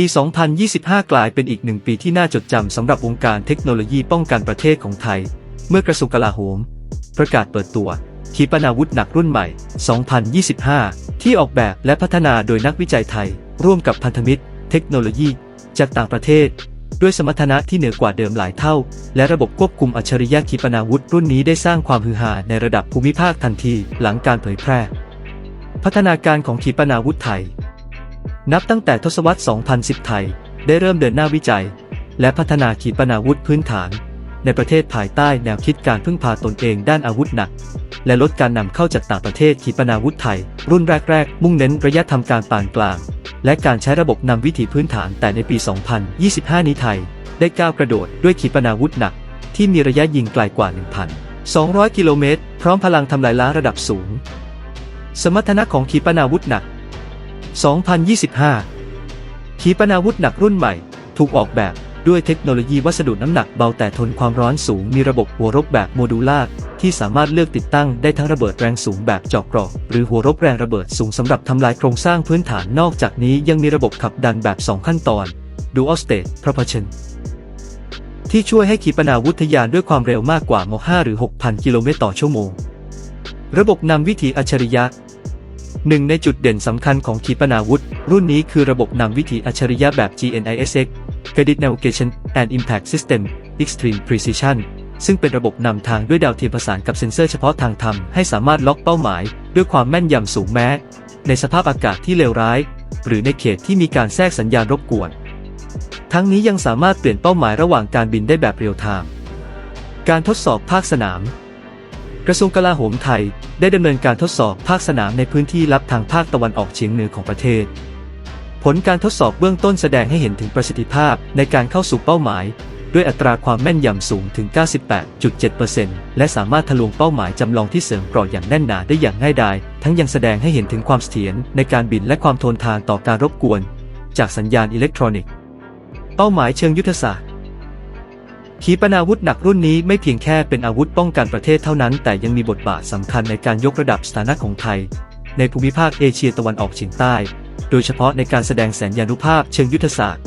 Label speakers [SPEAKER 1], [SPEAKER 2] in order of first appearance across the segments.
[SPEAKER 1] ปี 2025 กลายเป็นอีกหนึ่งปีที่น่าจดจำสำหรับวงการเทคโนโลยีป้องกันประเทศของไทย เมื่อกระทรวงกลาโหม ประกาศเปิดตัวขีปนาวุธหนักรุ่นใหม่ 2025 ที่ออกแบบและพัฒนาโดยนักวิจัยไทย ร่วมกับพันธมิตร เทคโนโลยี จากต่างประเทศ ด้วยสมรรถนะที่เหนือกว่าเดิมหลายเท่า และระบบควบคุมอัจฉริยะขีปนาวุธรุ่นนี้ได้สร้างความฮือฮาในระดับภูมิภาคทันทีหลังการเผยแพร่ พัฒนาการของขีปนาวุธไทย นับตั้งแต่ทศวรรษ 2010 ไทย ได้เริ่มเดินหน้าวิจัย และพัฒนาขีปนาวุธพื้นฐาน ในประเทศภายใต้แนวคิดการพึ่งพาตนเองด้านอาวุธหนัก และลดการนำเข้าจากต่างประเทศขีปนาวุธไทย รุ่นแรก ๆ มุ่งเน้นระยะทำการปานกลาง และการใช้ระบบนำวิถีพื้นฐานแต่ในปี 2025 นี้ไทย ได้ก้าวกระโดดด้วยขีปนาวุธหนัก ที่มีระยะยิงไกลกว่า 1,200 กิโลเมตรพร้อมพลังทำลายล้างระดับสูง สมรรถนะของขีปนาวุธหนัก 2025 ขีปนาวุธหนักรุ่นใหม่ ถูกออกแบบด้วยเทคโนโลยีวัสดุน้ำหนักเบาแต่ทนความร้อนสูงมีระบบหัวรบแบบโมดูลา่าที่สามารถเลือกติดตั้งได้ทั้งระเบิดแรงสูงแบบเจาะกราะหรือหัวรบแรงระเบิดสูงสำหรับทำลายโครงสร้างพื้นฐานนอกจากนี้ยังมีระบบขับดันแบบ 2 ขั้นตอน Dual State Propulsion ที่ช่วยให้ขีปนาวุธทะยานด้วยความเร็วมากกว่าม5หรือ 6,000 กิโลเมตรต่อชั่วโมง ระบบนำวิถีอัจฉริยะ หนึ่งในจุดเด่นสำคัญของขีปนาวุธ รุ่นนี้คือระบบนำวิถีอัจฉริยะแบบ GNISX Guided Navigation and Impact System Extreme Precision ซึ่งเป็นระบบนำทางด้วยดาวเทียมประสานกับเซ็นเซอร์เฉพาะทางทำให้สามารถล็อกเป้าหมาย ด้วยความแม่นยำสูงแม้ ในสภาพอากาศที่เลวร้าย หรือในเขตที่มีการแทรกสัญญาณรบกวน ทั้งนี้ยังสามารถเปลี่ยนเป้าหมายระหว่างการบินได้แบบเรียลไทม์การทดสอบภาคสนาม กระทรวงกลาโหมไทย ได้ดำเนินการทดสอบภาคสนามในพื้นที่ลับทางภาคตะวันออกเฉียงเหนือของประเทศ ผลการทดสอบเบื้องต้นแสดงให้เห็นถึงประสิทธิภาพในการเข้าสู่เป้าหมาย ด้วยอัตราความแม่นยำสูงถึง 98.7%และสามารถทะลวงเป้าหมายจำลองที่เสริมกราะอย่างแน่นหนาได้อย่างง่ายดาย ทั้งยังแสดงให้เห็นถึงความเสถียรในการบินและความทนทานต่อการรบกวน จากสัญญาณอิเล็กทรอนิกส์ เป้าหมายเชิงยุทธศาสตร์ ขีปนาวุธหนักรุ่นนี้ไม่เพียงแค่เป็นอาวุธป้องกันประเทศเท่านั้น แต่ยังมีบทบาทสำคัญในการยกระดับสถานะของไทย ในภูมิภาคเอเชียตะวันออกเฉียงใต้ โดยเฉพาะในการแสดงแสนยานุภาพเชิงยุทธศาสตร์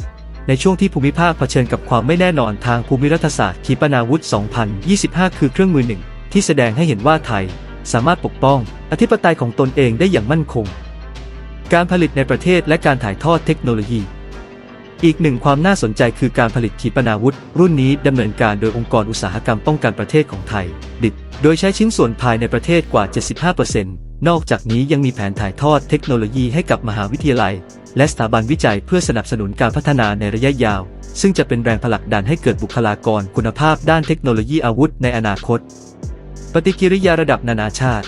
[SPEAKER 1] ในช่วงที่ภูมิภาคเผชิญกับความไม่แน่นอนทางภูมิรัฐศาสตร์ขีปนาวุธ 2025 คือเครื่องมือหนึ่ง ที่แสดงให้เห็นว่าไทย สามารถปกป้อง อธิปไตยของตนเองได้อย่างมั่นคง การผลิตในประเทศและการถ่ายทอดเทคโนโลยี อีกหนึ่งความน่าสนใจคือการผลิตขีปนาวุธ รุ่นนี้ดำเนินการโดยองค์กรอุตสาหกรรมป้องกันประเทศของไทย ดิบโดยใช้ชิ้นส่วนภายในประเทศกว่า 75%นอกจากนี้ยังมีแผนถ่ายทอดเทคโนโลยีให้กับมหาวิทยาลัย และสถาบันวิจัยเพื่อสนับสนุนการพัฒนาในระยะยาว ซึ่งจะเป็นแรงผลักดันให้เกิดบุคลากรคุณภาพด้านเทคโนโลยีอาวุธในอนาคต ปฏิกิริยาระดับนานาชาติ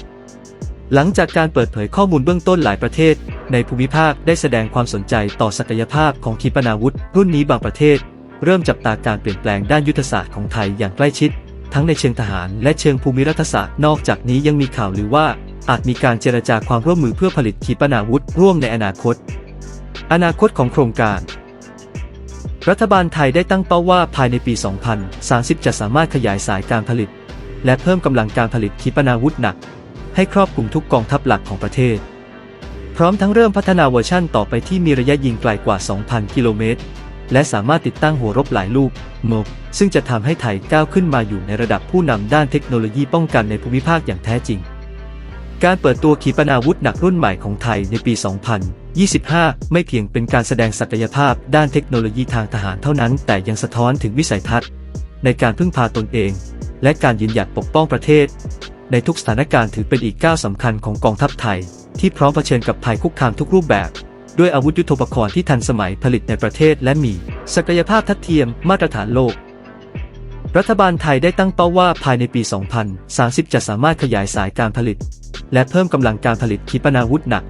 [SPEAKER 1] หลังจากการเปิดเผยข้อมูลเบื้องต้นหลายประเทศ ในภูมิภาคได้แสดงความสนใจต่อศักยภาพของขีปนาวุธ รุ่นนี้บางประเทศ เริ่มจับตาการเปลี่ยนแปลงด้านยุทธศาสตร์ของไทยอย่างใกล้ชิด ทั้งในเชิงทหารและเชิงภูมิรัฐศาสตร์นอกจากนี้ยังมีข่าวลือว่าอาจมีการเจรจาความร่วมมือเพื่อผลิตขีปนาวุธร่วมในอนาคต อนาคตของโครงการ รัฐบาลไทยได้ตั้งเป้าว่าภายในปี 2030 จะสามารถขยายสายการผลิต และเพิ่มกำลังการผลิตขีปนาวุธหนัก ให้ครอบคลุมทุกกองทัพหลักของประเทศ พร้อมทั้งเริ่มพัฒนาเวอร์ชั่นต่อไปที่มีระยะยิงไกลกว่า 2,000 กิโลเมตร และสามารถติดตั้งหัวรบหลายลูกโมกซึ่งจะทำให้ไทยก้าวขึ้นมาอยู่ในระดับผู้นำด้านเทคโนโลยีป้องกันในภูมิภาคอย่างแท้จริง การเปิดตัวขีปนาวุธหนักรุ่นใหม่ของไทยในปี 2025 ไม่เพียงเป็นการแสดงศักยภาพด้านเทคโนโลยีทางทหารเท่านั้น แต่ยังสะท้อนถึงวิสัยทัศน์ ในการพึ่งพาตนเอง และการยืนหยัดปกป้องประเทศ ในทุกสถานการณ์ถือเป็นอีกก้าวสำคัญของกองทัพไทย ที่พร้อมเผชิญกับภัยคุกคามทุกรูปแบบ ด้วยอาวุธยุทโธปกรณ์ที่ทันสมัยผลิตในประเทศและมี ศักยภาพทัดเทียมมาตรฐานโลก รัฐบาลไทยได้ตั้งเป้าว่าภายในปี 2030 จะสามารถขยายสายการผลิต และเพิ่มกำลังการผลิตขีปนาวุธหนัก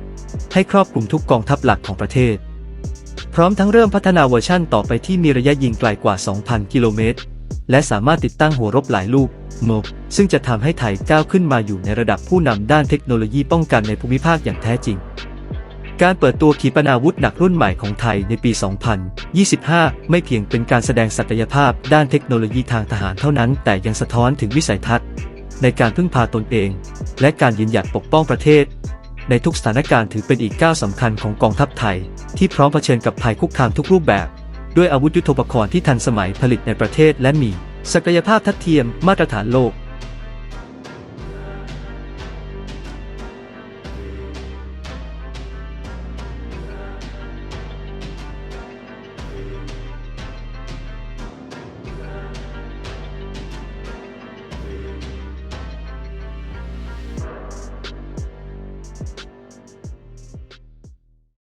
[SPEAKER 1] ให้ครอบคลุมทุกกองทัพหลักของประเทศ พร้อมทั้งเริ่มพัฒนาเวอร์ชั่นต่อไปที่มีระยะยิงไกลกว่า 2,000 กิโลเมตร และสามารถติดตั้งหัวรบหลายลูกโมกซึ่งจะทำให้ไทยก้าวขึ้นมาอยู่ในระดับผู้นำด้านเทคโนโลยีป้องกันในภูมิภาคอย่างแท้จริง การเปิดตัวขีปนาวุธหนักรุ่นใหม่ของไทยในปี 2025 ไม่เพียงเป็นการแสดงศักยภาพด้านเทคโนโลยีทางทหารเท่านั้น แต่ยังสะท้อนถึงวิสัยทัศน์ ในการพึ่งพาตนเอง และการยืนหยัดปกป้องประเทศ ในในทุกสถานการณ์ถือเป็นอีกก้าวสำคัญของกองทัพไทย ที่พร้อมเผชิญกับภัยคุกคามทุกรูปแบบ ด้วยอาวุธยุทโธปกรณ์ที่ทันสมัยผลิตในประเทศและมี ศักยภาพทัดเทียมมาตรฐานโลก